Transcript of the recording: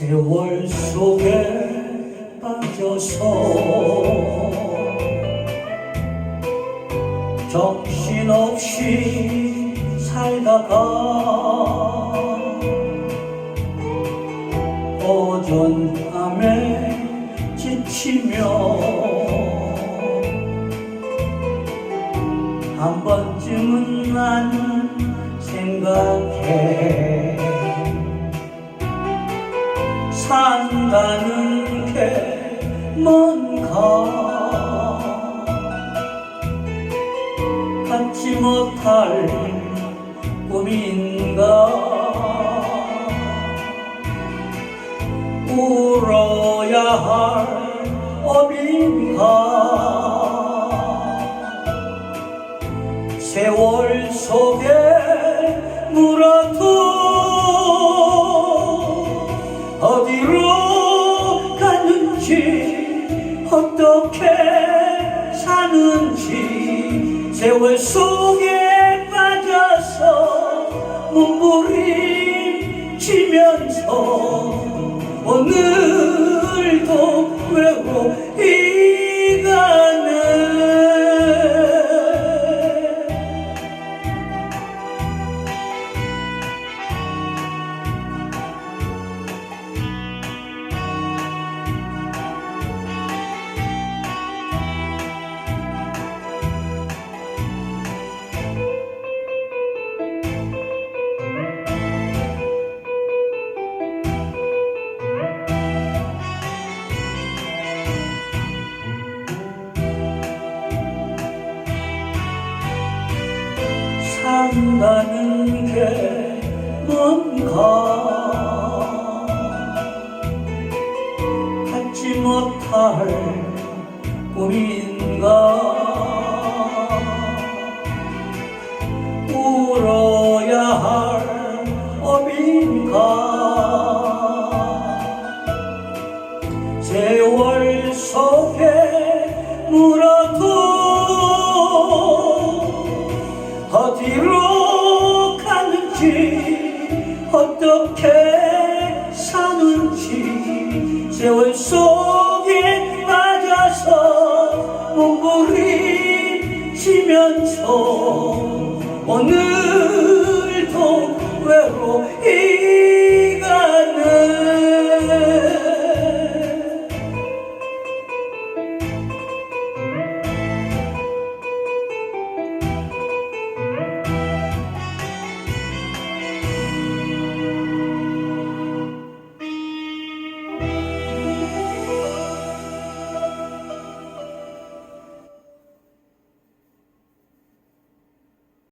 세월 속에 빠져서 정신없이 살다가 어전함에 지치며 한 번쯤은 난 생각해 산다는 게 뭔가. 갖지 못할 꿈인가? 울어야 할 업인가? 세월 속에 물어도 어떻게 사는지 세월 속에 빠져서 눈물이 지면서 오늘도 외로 산다는 게 뭔가? 갖지 못할 꿈인가? 울어야 할 업인가? 세월 속에 물어도 어디로 가는지 어떻게 사는지 세월 속에 빠져서 지면서 오늘도 외로이